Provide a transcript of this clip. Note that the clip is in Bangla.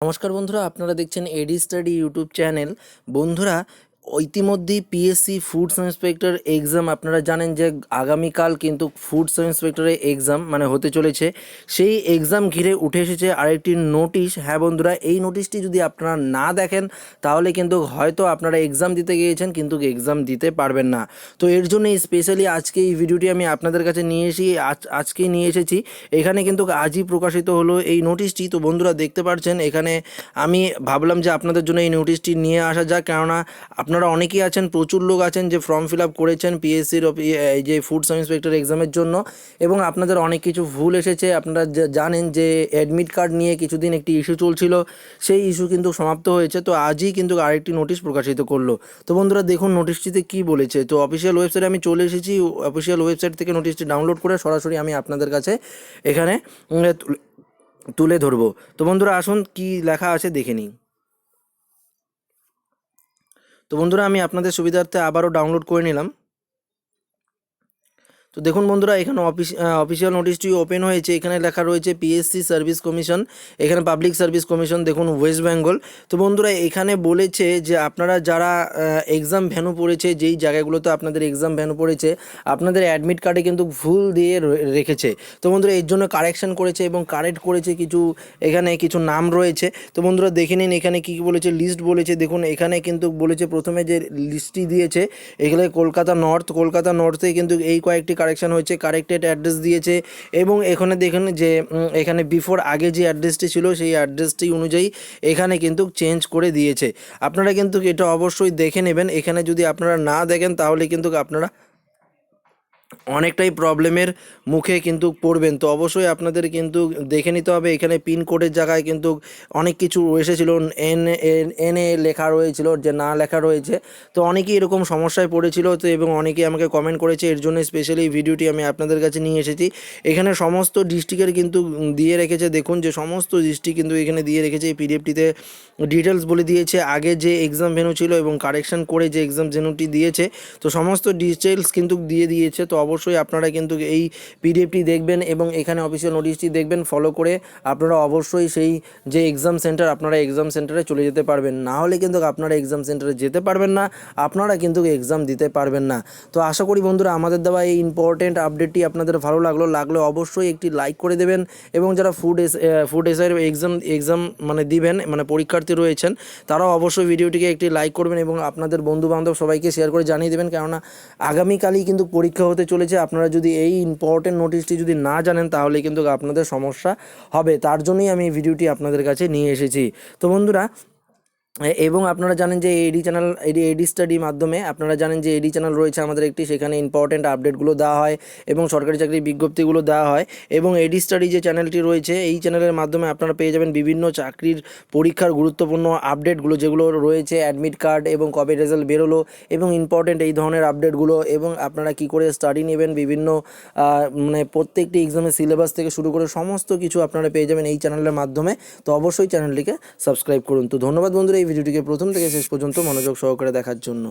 নমস্কার বন্ধুরা আপনারা দেখছেন এডি স্টাডি ইউটিউব চ্যানেল বন্ধুরা ইতিমধ্যেই পিএসসি ফুডস ইন্সপেক্টর এক্সাম আপনারা জানেন যে আগামীকাল কিন্তু ফুডস ইন্সপেক্টরের এক্সাম মানে হতে চলেছে। সেই এক্সাম ঘিরে উঠে এসেছে আরেকটি নোটিশ হ্যাঁ বন্ধুরা, এই নোটিশটি যদি আপনারা না দেখেন, তাহলে কিন্তু হয়তো আপনারা এক্সাম দিতে গিয়েছেন, কিন্তু এক্সাম দিতে পারবেন না। তো এর জন্য স্পেশালি আজকে এই ভিডিওটি আমি আপনাদের কাছে নিয়ে আজ আজকেই নিয়ে এসেছি। এখানে কিন্তু আজই প্রকাশিত হলো এই নোটিশটি তো বন্ধুরা দেখতে পাচ্ছেন এখানে আমি ভাবলাম যে আপনাদের জন্য এই নোটিশটি নিয়ে আসা যাক, কেননা আপনারা অনেকেই আছেন, প্রচুর লোক আছেন যে ফর্ম ফিল আপ করেছেন পিএসসির এই যে ফুড সাব ইন্সপেক্টর এক্সামের জন্য এবং আপনাদের অনেক কিছু ভুল এসেছে। আপনারা জানেন যে অ্যাডমিট কার্ড নিয়ে কিছুদিন একটি ইস্যু চলছিল, সেই ইস্যু কিন্তু সমাপ্ত হয়েছে। তো আজই কিন্তু আরেকটি নোটিশ প্রকাশিত করল। তো বন্ধুরা দেখুন নোটিশটিতে কি বলেছে। তো অফিসিয়াল ওয়েবসাইটে আমি চলে এসেছি। অফিসিয়াল ওয়েবসাইট থেকে নোটিশটি ডাউনলোড করে সরাসরি আমি আপনাদের কাছে এখানে তুলে ধরবো। তো বন্ধুরা আসুন কি লেখা আছে দেখে নিই। তো বন্ধুরা আমি আপনাদের সুবিধার্থে আবারও ডাউনলোড করে নিলাম। তো দেখুন বন্ধুরা, এখানে অফিস অফিসিয়াল নোটিশটি ওপেন হয়েছে। এখানে লেখা রয়েছে পিএসসি সার্ভিস কমিশন এখানে পাবলিক সার্ভিস কমিশন দেখুন ওয়েস্ট বেঙ্গল তো বন্ধুরা, এখানে বলেছে যে আপনারা যারা এক্সাম ভ্যানু পড়েছে, যেই জায়গাগুলোতে আপনাদের এক্সাম ভ্যানু পড়েছে, আপনাদের অ্যাডমিট কার্ডে কিন্তু ভুল দিয়ে রেখেছে। তো বন্ধুরা, এর জন্য কারেকশন করেছে এবং কারেক্ট করেছে কিছু, এখানে কিছু নাম রয়েছে। তো বন্ধুরা, দেখে নিন এখানে কী বলেছে লিস্ট বলেছে। দেখুন, এখানে কিন্তু বলেছে প্রথমে যে লিস্টটি দিয়েছে, এখানে কলকাতা নর্থ কলকাতা নর্থে কিন্তু এই কয়েকটি কারেকশন হয়েছে কারেক্টেড অ্যাড্রেস দিয়েছে এবং এখানে দেখুন যে এখানে বিফোর আগে যে অ্যাড্রেসটি ছিল সেই অ্যাড্রেসটি অনুযায়ী এখানে কিন্তু চেঞ্জ করে দিয়েছে। আপনারা কিন্তু এটা অবশ্যই দেখে নেবেন। এখানে যদি আপনারা না দেখেন তাহলে কিন্তু আপনারা অনেকটাই প্রবলেমের মুখে কিন্তু পড়বেন। তো অবশ্যই আপনাদের কিন্তু দেখে নিতে হবে, এখানে পিন কোডের জায়গায় কিন্তু অনেক কিছু এসেছিল, এন এন এ লেখা রয়েছিল যে না লেখা রয়েছে। তো অনেকেই এরকম সমস্যায় পড়েছিল, তো এবং অনেকেই আমাকে কমেন্ট করেছে, এর জন্য স্পেশালি ভিডিওটি আমি আপনাদের কাছে নিয়ে এসেছি। এখানে সমস্ত ডিস্ট্রিক্টের কিন্তু দিয়ে রেখেছে, দেখুন যে সমস্ত ডিস্ট্রিক্ট কিন্তু এখানে দিয়ে রেখেছে, এই পিডিএফটিতে ডিটেলস বলে দিয়েছে, আগে যে এক্সাম ভেনু ছিল এবং কারেকশন করে যে এক্সাম ভেনুটি দিয়েছে, তো সমস্ত ডিটেলস কিন্তু দিয়ে দিয়েছে। তো অবশ্যই আপনারা কিন্তু এই পিডিএফটি দেখবেন এবং এখানে অফিসিয়াল নোটিশটি দেখবেন ফলো করে আপনারা অবশ্যই সেই যে এক্সাম সেন্টার আপনারা এক্সাম সেন্টারে চলে যেতে পারবেন। না হলে কিন্তু আপনারা এক্সাম সেন্টারে যেতে পারবেন না, আপনারা কিন্তু এক্সাম দিতে পারবেন না। তো আশা করি বন্ধুরা, আমাদের দেওয়া এই ইম্পর্টেন্ট আপডেটটি আপনাদের ভালো লাগল, লাগলে অবশ্যই একটি লাইক করে দেবেন এবং যারা ফুড এস ফুড এসআইয়ের এক্সাম এক্সাম মানে দিবেন মানে পরীক্ষার্থী রয়েছেন, তারাও অবশ্যই ভিডিওটিকে একটি লাইক করবেন এবং আপনাদের বন্ধু বান্ধব সবাইকে শেয়ার করে জানিয়ে দেবেন। কেননা আগামীকালই কিন্তু পরীক্ষা হতে চলেছে, আপনারা যদি এই ইম্পর্টেন্ট নোটিশটি যদি না জানেন, তাহলে কিন্তু আপনাদের সমস্যা হবে। তার জন্যই আমি এই ভিডিওটি আপনাদের কাছে নিয়ে এসেছি। তো বন্ধুরা এবং আপনারা জানেন যে এডি চ্যানেল এডি এডি স্টাডি মাধ্যমে আপনারা জানেন যে এডি চ্যানেল রয়েছে আমাদের একটি, সেখানে ইম্পর্টেন্ট আপডেটগুলো দেওয়া হয় এবং সরকারি চাকরির বিজ্ঞপ্তিগুলো দেওয়া হয় এবং এডি স্টাডি যে চ্যানেলটি রয়েছে, এই চ্যানেলের মাধ্যমে আপনারা পেয়ে যাবেন বিভিন্ন চাকরির পরীক্ষার গুরুত্বপূর্ণ আপডেটগুলো যেগুলো রয়েছে অ্যাডমিট কার্ড এবং কবে রেজাল্ট বেরোলো এবং ইম্পর্টেন্ট এই ধরনের আপডেটগুলো এবং আপনারা কি করে স্টাডি নেবেন, বিভিন্ন মানে প্রত্যেকটি এক্সামের সিলেবাস থেকে শুরু করে সমস্ত কিছু আপনারা পেয়ে যাবেন এই চ্যানেলের মাধ্যমে। তো অবশ্যই চ্যানেলটিকে সাবস্ক্রাইব করুন। তো ধন্যবাদ বন্ধুরা, এই ভিডিওটিকে প্রথম থেকে শেষ পর্যন্ত মনোযোগ সহকারে দেখার জন্য।